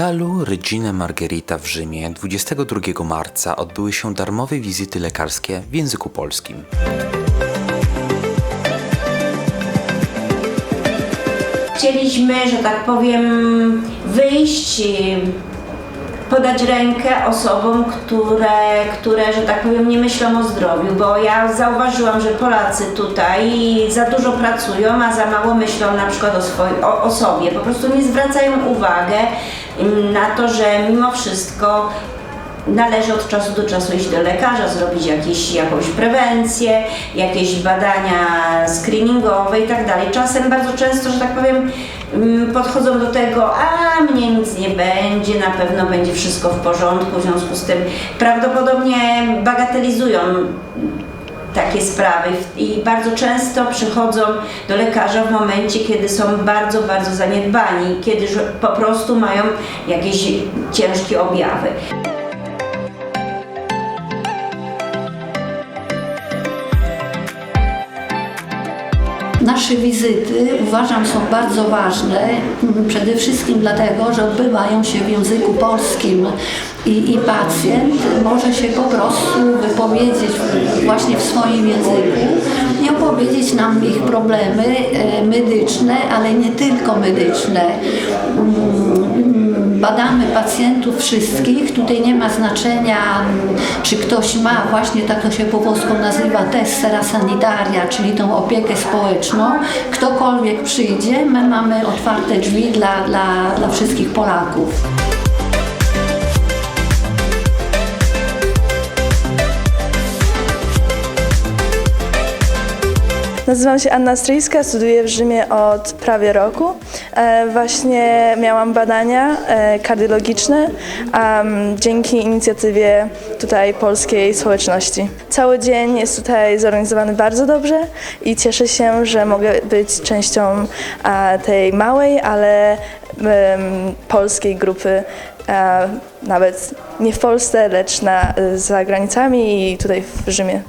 szpitalu Regina Margherita w Rzymie 22 marca odbyły się darmowe wizyty lekarskie w języku polskim. Chcieliśmy, że tak powiem, wyjść, podać rękę osobom, które, które, że tak powiem, nie myślą o zdrowiu, bo ja zauważyłam, że Polacy tutaj za dużo pracują, a za mało myślą na przykład o, swoj, o, o sobie. Po prostu nie zwracają uwagę mm, na to, że mimo wszystko należy od czasu do czasu iść do lekarza, zrobić jakieś, jakąś prewencję, jakieś badania screeningowe i tak dalej. Czasem bardzo często, że tak powiem, podchodzą do tego, a mnie nic nie będzie, na pewno będzie wszystko w porządku, w związku z tym prawdopodobnie bagatelizują takie sprawy i bardzo często przychodzą do lekarza w momencie, kiedy są bardzo, bardzo zaniedbani, kiedy po prostu mają jakieś ciężkie objawy. Nasze wizyty uważam są bardzo ważne, m, przede wszystkim dlatego, że odbywają się w języku polskim i, i pacjent może się po prostu wypowiedzieć właśnie w swoim języku i opowiedzieć nam ich problemy e, medyczne, ale nie tylko medyczne. Badamy pacjentów wszystkich, tutaj nie ma znaczenia, czy ktoś ma właśnie, tak to się po polsku nazywa, tessera sanitaria, czyli tą opiekę społeczną. Ktokolwiek przyjdzie, my mamy otwarte drzwi dla, dla, dla wszystkich Polaków. Nazywam się Anna Stryjska, studiuję w Rzymie od prawie roku. E, właśnie miałam badania e, kardiologiczne dzięki inicjatywie tutaj polskiej społeczności. Cały dzień jest tutaj zorganizowany bardzo dobrze i cieszę się, że mogę być częścią tej małej, ale polskiej grupy, nawet nie w Polsce, lecz na, za granicami i tutaj w Rzymie.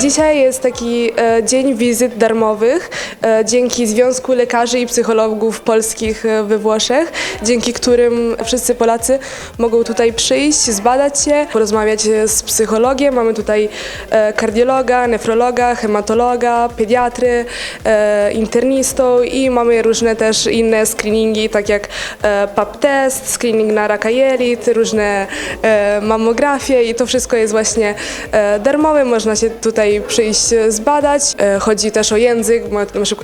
Dzisiaj jest taki e, dzień wizyt darmowych e, dzięki Związku Lekarzy i Psychologów Polskich e, we Włoszech, dzięki którym wszyscy Polacy mogą tutaj przyjść, zbadać się, porozmawiać e, z psychologiem. Mamy tutaj e, kardiologa, nefrologa, hematologa, pediatry, e, internistą i mamy różne też inne screeningi, tak jak e, pap test, screening na raka jelit, różne e, mammografie i to wszystko jest właśnie e, darmowe, można się tutaj przyjść e, zbadać. E, Chodzi też o język,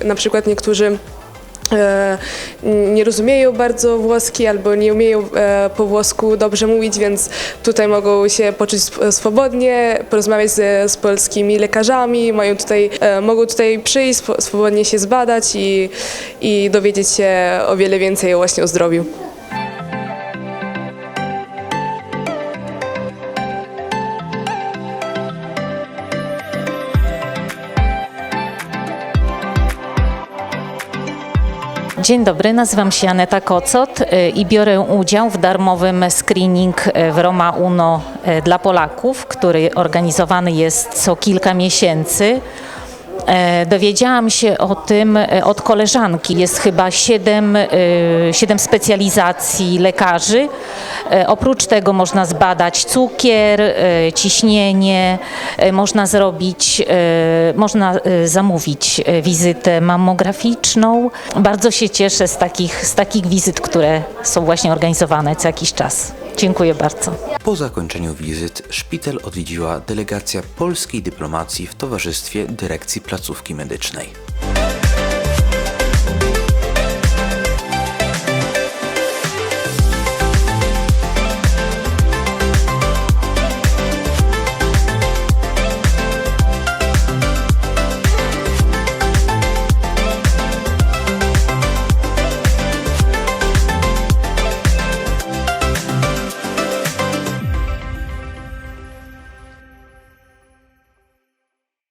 na przykład- niektórzy e, nie rozumieją bardzo włoski albo nie umieją po włosku dobrze mówić, więc tutaj mogą się poczuć sw- swobodnie, porozmawiać z, z polskimi lekarzami, mają tutaj, mogą tutaj przyjść, swo- swobodnie się zbadać i, i dowiedzieć się o wiele więcej właśnie o zdrowiu. Dzień dobry, nazywam się Aneta Kocot y, i biorę udział w darmowym screening y, w Roma Uno y, dla Polaków, który organizowany jest co kilka miesięcy. E, Dowiedziałam się o tym e, od koleżanki. Jest chyba siedem, e, siedem specjalizacji lekarzy. Oprócz tego można zbadać cukier, ciśnienie, można zrobić, można zamówić wizytę mammograficzną. Bardzo się cieszę z takich, z takich wizyt, które są właśnie organizowane co jakiś czas. Dziękuję bardzo. Po zakończeniu wizyt szpital odwiedziła delegacja polskiej dyplomacji w towarzystwie dyrekcji placówki medycznej.